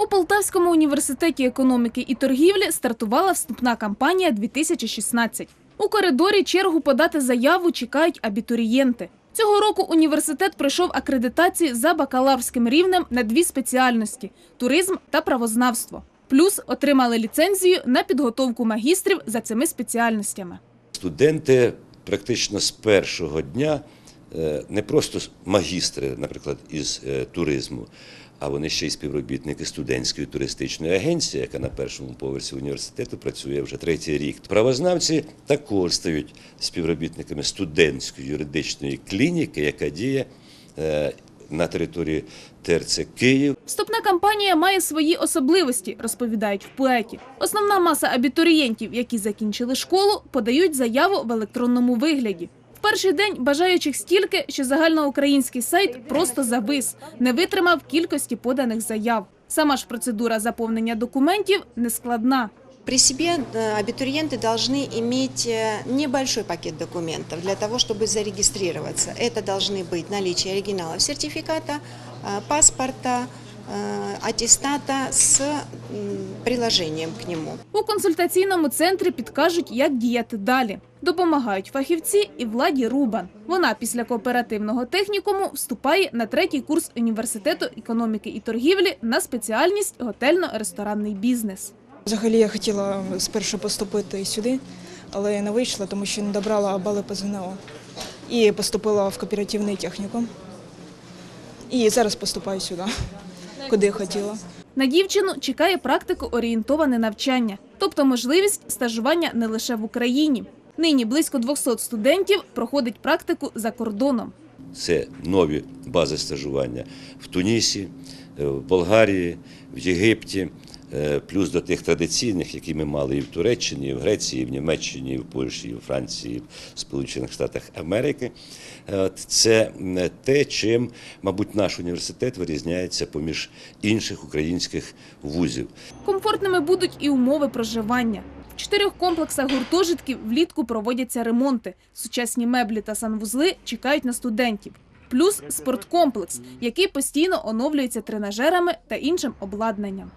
У Полтавському університеті економіки і торгівлі стартувала вступна кампанія 2016. У коридорі чергу подати заяву чекають абітурієнти. Цього року університет пройшов акредитації за бакалаврським рівнем на дві спеціальності туризм та правознавство. Плюс отримали ліцензію на підготовку магістрів за цими спеціальностями. Студенти практично з першого дня е, не просто магістри, наприклад, із е, туризму, а вони ще й співробітники студентської туристичної агенції, яка на першому поверсі університету працює вже третій рік. Правознавці також стають співробітниками студентської юридичної клініки, яка діє е, на території ТРЦ Київ. Вступна кампанія має свої особливості, розповідають в поеті. Основна маса абітурієнтів, які закінчили школу, подають заяву в електронному вигляді. В перший день бажаючих стільки, що загальноукраїнський сайт просто завис, не витримав кількості поданих заяв. Сама ж процедура заповнення документів нескладна. При себе э, абитуриенты должны иметь э, небольшой пакет документов для того, чтобы зарегистрироваться. Это должны быть наличие оригиналов сертификата, э, паспорта, э, аттестата с м, приложением к нему. У консультаційному центрі підкажуть, як діяти далі. Допомагають фахівці і Владі Рубан. Вона після кооперативного технікуму вступає на третій курс університету економіки і торгівлі на спеціальність готельно-ресторанний бізнес. Взагалі я хотіла спершу поступити сюди, але не вийшло, тому що не добрала бали по ЗНО. І поступила в кооперативний технікум. І зараз поступаю сюди, куди хотіла. На дівчину чекає практико-орієнтоване навчання, тобто можливість стажування не лише в Україні. Нині близько 200 студентів проходить практику за кордоном. Це нові бази стажування в Тунісі, е, в Болгарії, в Єгипті, плюс до тих традиційних, які ми мали і в Туреччині, і в Греції, і в Німеччині, і в Польщі, і в Франції, і в Сполучених Штатах Америки. Е, Це те, чим, мабуть, наш університет вирізняється поміж інших українських вузів. Комфортними будуть і умови проживання. В чотирьох комплексах гуртожитків влітку проводяться ремонти. Сучасні меблі та санвузли чекають на студентів. Плюс спорткомплекс, який постійно оновлюється тренажерами та іншим обладнанням.